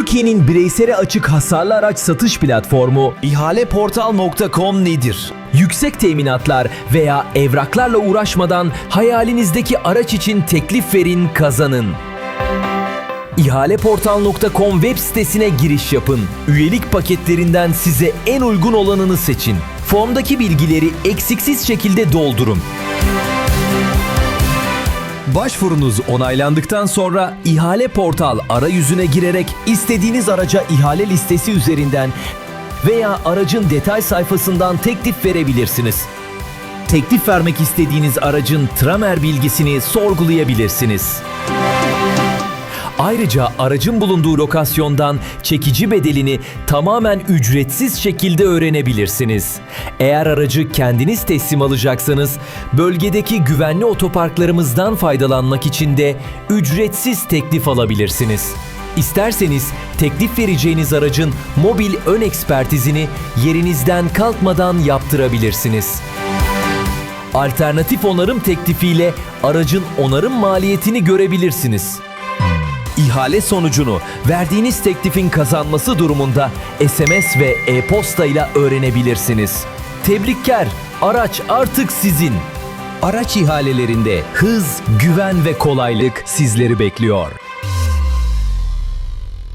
Türkiye'nin bireysele açık hasarlı araç satış platformu İhaleportal.com nedir? yüksek teminatlar veya evraklarla uğraşmadan hayalinizdeki araç için teklif verin, kazanın. İhaleportal.com web sitesine giriş yapın. Üyelik paketlerinden size en uygun olanını seçin. Formdaki bilgileri eksiksiz şekilde doldurun. Başvurunuz onaylandıktan sonra İhale Portal arayüzüne girerek istediğiniz araca ihale listesi üzerinden veya aracın detay sayfasından teklif verebilirsiniz. Teklif vermek istediğiniz aracın tramer bilgisini sorgulayabilirsiniz. Ayrıca aracın bulunduğu lokasyondan çekici bedelini tamamen ücretsiz şekilde öğrenebilirsiniz. Eğer aracı kendiniz teslim alacaksanız bölgedeki güvenli otoparklarımızdan faydalanmak için de ücretsiz teklif alabilirsiniz. İsterseniz teklif vereceğiniz aracın mobil ön ekspertizini yerinizden kalkmadan yaptırabilirsiniz. Alternatif onarım teklifiyle aracın onarım maliyetini görebilirsiniz. İhale sonucunu verdiğiniz teklifin kazanması durumunda SMS ve e-posta ile öğrenebilirsiniz. Tebrikler, araç artık sizin. Araç ihalelerinde hız, güven ve kolaylık sizleri bekliyor.